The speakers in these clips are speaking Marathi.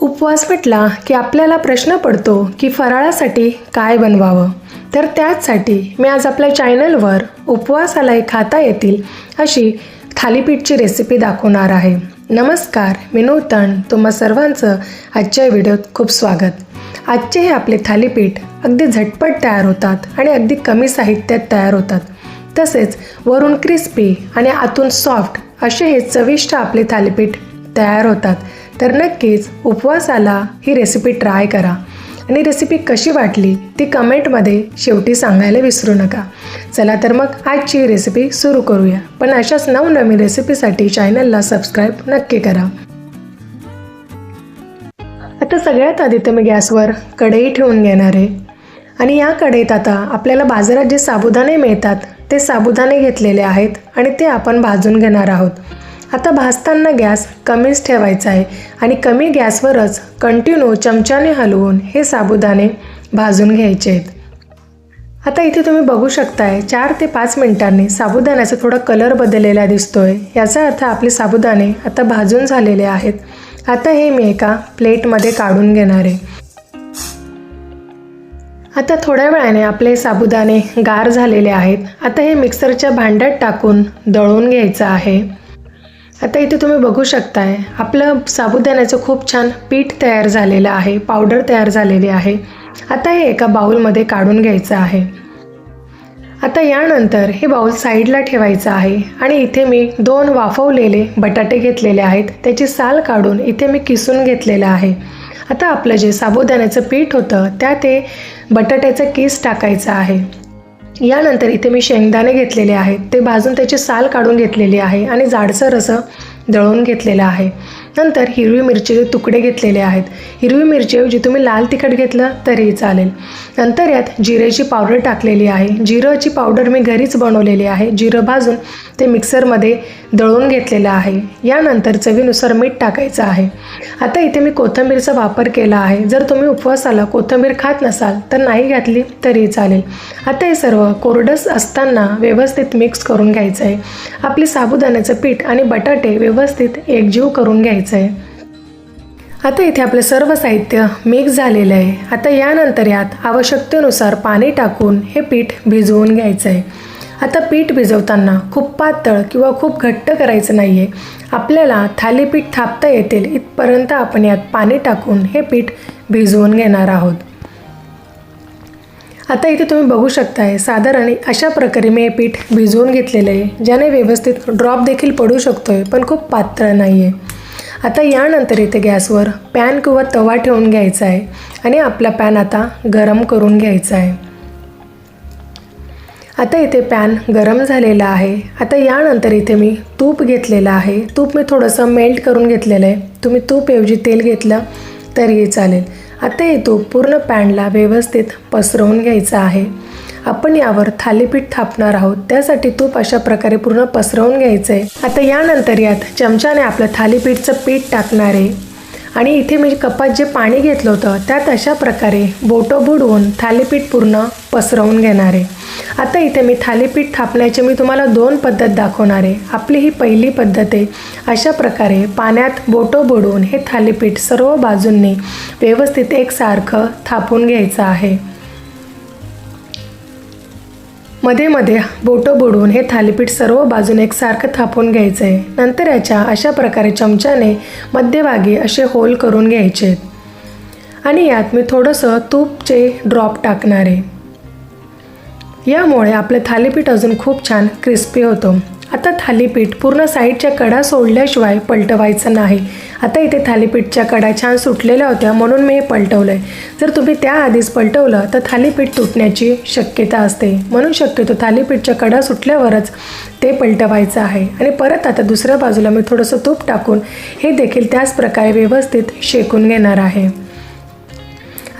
उपवास म्हटला की आपल्याला प्रश्न पडतो की फराळासाठी काय बनवावं? तर त्याचसाठी मी आज आपल्या चॅनलवर उपवासालाही खाता येतील अशी थालीपीठची रेसिपी दाखवणार आहे. नमस्कार मी नूतन. तुम्हा सर्वांचं आजच्या व्हिडिओत खूप स्वागत. आजचे हे आपले थालीपीठ अगदी झटपट तयार होतात आणि अगदी कमी साहित्यात तयार होतात. तसेच वरून क्रिस्पी आणि आतून सॉफ्ट असे हे चविष्ट आपले थालीपीठ तयार होतात. तर नक्कीच उपवासाला ही रेसिपी ट्राय करा. आणि रेसिपी कशी वाटली ती कमेंटमध्ये शेवटी सांगायला विसरू नका. चला तर मग आजची रेसिपी सुरू करूया. पण अशाच नवनवीन रेसिपीसाठी चॅनलला सबस्क्राईब नक्की करा. आता सगळ्यात आधी तर मी गॅसवर कढई ठेवून घेणार आहे. आणि या कढईत आता आपल्याला बाजारात जे साबुदाणे मिळतात ते साबुदाणे घेतलेले आहेत आणि ते आपण भाजून घेणार आहोत. आता भाजताना गॅस कमीच ठेवायचा आहे आणि कमी गॅसवरच कंटिन्यू चमच्याने हलवून हे साबुदाणे भाजून घ्यायचे आहेत. आता इथे तुम्ही बघू शकताय चार ते पाच मिनिटांनी साबुदाण्याचा थोडा कलर बदललेला दिसतोय. याचा अर्थ आपले साबुदाणे आता भाजून झालेले आहेत. आता हे मी एका प्लेटमध्ये काढून घेणार आहे. आता थोड्या वेळाने आपले साबुदाणे गार झालेले आहेत. आता हे मिक्सरच्या भांड्यात टाकून दळून घ्यायचं आहे. आता इथे तुम्ही बघू शकताय आपलं साबुदाण्याचं खूप छान पीठ तयार झालेलं आहे पावडर तयार झालेली आहे. आता हे एका बाऊलमध्ये काढून घ्यायचं आहे. आता यानंतर हे बाऊल साईडला ठेवायचं आहे आणि इथे मी दोन वाफवलेले बटाटे घेतलेले आहेत त्याची साल काढून इथे मी किसून घेतलेलं आहे. आता आपलं जे साबुदाण्याचं पीठ होतं त्यात ते बटाट्याचं किस टाकायचं आहे. यानंतर इथे मी शेंगदाणे घेतलेले आहेत. ते भाजून त्याची साल काढून घेतलेली आहे आणि जाडसर असं दळून घेतलेलं आहे. नंतर हिरवी मिरचीचे तुकडे घेतलेले आहेत. हिरवी मिरचीऐवजी तुम्ही लाल तिखट घेतलं तरीही चालेल. नंतर यात जिरेची पावडर टाकलेली आहे. जिरंची पावडर मी घरीच बनवलेली आहे. जिरं भाजून ते मिक्सरमध्ये दळून घेतलेलं आहे. यानंतर चवीनुसार मीठ टाकायचं आहे. आता इथे मी कोथिंबीरचा वापर केला आहे. जर तुम्ही उपवासाला कोथिंबीर खात नसाल तर नाही घातली तरी चालेल. आता हे सर्व कोरडस असताना व्यवस्थित मिक्स करून घ्यायचं आहे. आपली साबुदाण्याचं पीठ आणि बटाटे व्यवस्थित एकजीव करून घ्यायचं आहे आता इथे आपलं सर्व साहित्य मिक्स झालेलं आहे. आता यानंतर यात आवश्यकतेनुसार पाणी टाकून हे पीठ भिजवून घ्यायचं आहे आता पीठ भिजवताना खूप पातळ किंवा खूप घट्ट करायचं नाही आहे आपल्याला थालीपीठ थापता येतील इथपर्यंत आपण यात पाणी टाकून हे पीठ भिजवून घेणार आहोत. आता इथे तुम्ही बघू शकताय साधारण अशा प्रकारे मी हे पीठ भिजवून घेतलेलं आहे ज्याने व्यवस्थित ड्रॉप देखील पडू शकतो आहे पण खूप पातळ नाही आहे आता यानंतर इथे गॅसवर पॅन किंवा तवा ठेवून घ्यायचा आहे आणि आपला पॅन आता गरम करून घ्यायचा आहे. आता इथे पॅन गरम झालेला आहे. आता यानंतर इथे मी तूप घेतलेलं आहे. तूप मी थोडंसं मेल्ट करून घेतलेलं आहे. तुम्ही तूपऐवजी तेल घेतलं तरीही चालेल. आता हे तूप पूर्ण पॅनला व्यवस्थित पसरवून घ्यायचं आहे. आपण यावर थालीपीठ थापणार आहोत. त्यासाठी तूप अशा प्रकारे पूर्ण पसरवून घ्यायचं आहे आता यानंतर यात चमच्याने आपलं थालीपीठचं पीठ टाकणार आहे. आणि इथे मी कपात जे पाणी घेतलं होतं त्यात अशा प्रकारे बोटं बुडवून थालीपीठ पूर्ण पसरवून घेणार आहे. आता इथे मी थालीपीठ थापण्याची मी तुम्हाला दोन पद्धत दाखवणार आहे. आपली ही पहिली पद्धत आहे. अशा प्रकारे पाण्यात बोटं बुडवून हे थालीपीठ सर्व बाजूंनी व्यवस्थित एकसारखं थापून घ्यायचं आहे. मध्ये मध्ये बोटं बुडवून हे थालीपीठ सर्व बाजूने एकसारखं थापून घ्यायचं आहे नंतर याच्या अशा प्रकारे चमच्याने मध्यभागी असे होल करून घ्यायचे. आणि यात मी थोडंसं तूपचे ड्रॉप टाकणार आहे. यामुळे आपलं थालीपीठ अजून खूप छान क्रिस्पी होतो. आता थालीपीठ पूर्ण साईडच्या कडा सोडल्याशिवाय पलटवायचं नाही. आता इथे थालीपीठच्या कडा छान सुटलेल्या होत्या म्हणून मी हे पलटवलं आहे जर तुम्ही त्याआधीच पलटवलं तर थालीपीठ तुटण्याची शक्यता असते. म्हणून शक्यतो थालीपीठच्या कडा सुटल्यावरच ते पलटवायचं आहे. आणि परत आता दुसऱ्या बाजूला मी थोडंसं तूप टाकून हे देखील त्याच प्रकारे व्यवस्थित शेकून घेणार आहे.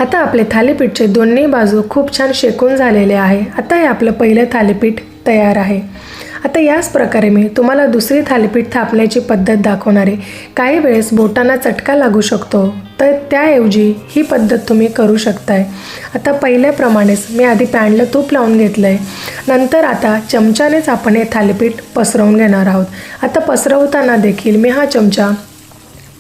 आता आपले थालीपीठचे दोन्ही बाजू खूप छान शेकून झालेले आहे. आता हे आपलं पहिलं थालीपीठ तयार आहे. आता याच प्रकारे मी तुम्हाला दुसरी थालीपीठ थापण्याची पद्धत दाखवणार आहे काही वेळेस बोटांना चटका लागू शकतो. तर त्याऐवजी ही पद्धत तुम्ही करू शकताय. आता पहिल्याप्रमाणेच मी आधी पॅनला तूप लावून घेतलं आहे नंतर आता चमच्यानेच आपण हे थालीपीठ पसरवून घेणार आहोत. आता पसरवताना देखील मी हा चमचा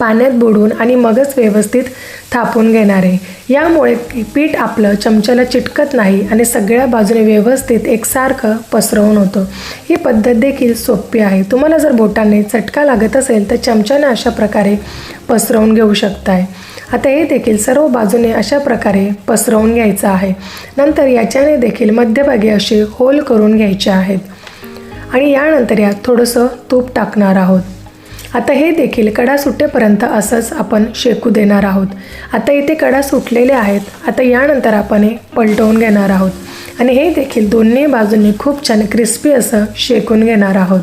पाण्यात बुडवून आणि मगच व्यवस्थित थापून घेणार. आहे यामुळे पीठ आपलं चमच्याला चिटकत नाही आणि सगळ्या बाजूने व्यवस्थित एकसारखं पसरवून होतं. ही पद्धत देखील सोपी आहे. तुम्हाला जर बोटाने चटका लागत असेल तर चमच्याने अशा प्रकारे पसरवून घेऊ शकताय. आता हे देखील सर्व बाजूने अशा प्रकारे पसरवून घ्यायचं आहे. नंतर याच्याने देखील मध्यभागी असे होल करून घ्यायचे आहेत. आणि यानंतर यात थोडंसं तूप टाकणार आहोत. आता हे देखील कडा सुटेपर्यंत असंच आपण शेकू देणार आहोत. आता इथे कडा सुटलेले आहेत. आता यानंतर आपण हे पलटवून घेणार आहोत. आणि हे देखील दोन्ही बाजूंनी खूप छान क्रिस्पी असं शेकून घेणार आहोत.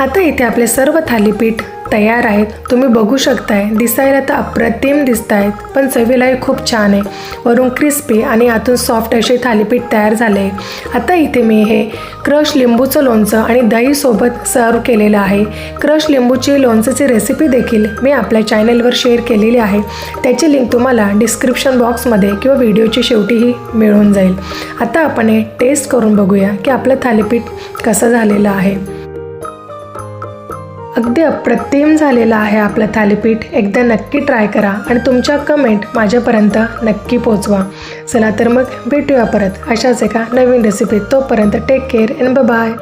आता इथे आपले सर्व थालीपीठ तयार आहेत. तुम्ही बघू शकताय दिसायला तर अप्रतिम दिसत आहेत पण चवीलाही खूप छान आहे. वरून क्रिस्पी आणि आतून सॉफ्ट असे थालीपीठ तयार झाले आहे आता इथे मी हे क्रश लिंबूचं लोणचं आणि दहीसोबत सर्व केलेलं आहे. क्रश लिंबूची लोणचंची रेसिपी देखील मी आपल्या चॅनलवर शेअर केलेली आहे. त्याची लिंक तुम्हाला डिस्क्रिप्शन बॉक्समध्ये किंवा व्हिडिओची शेवटीही मिळून जाईल. आता आपण हे टेस्ट करून बघूया की आपलं थालीपीठ कसं झालेलं आहे. अगदी अप्रतिम झालेलं आहे आपलं थालीपीठ. एकदा नक्की ट्राय करा आणि तुमच्या कमेंट माझ्यापर्यंत नक्की पोचवा. चला तर मग भेटूया परत. अशाच एका नवीन रेसिपीत तोपर्यंत टेक केअर अँड बाय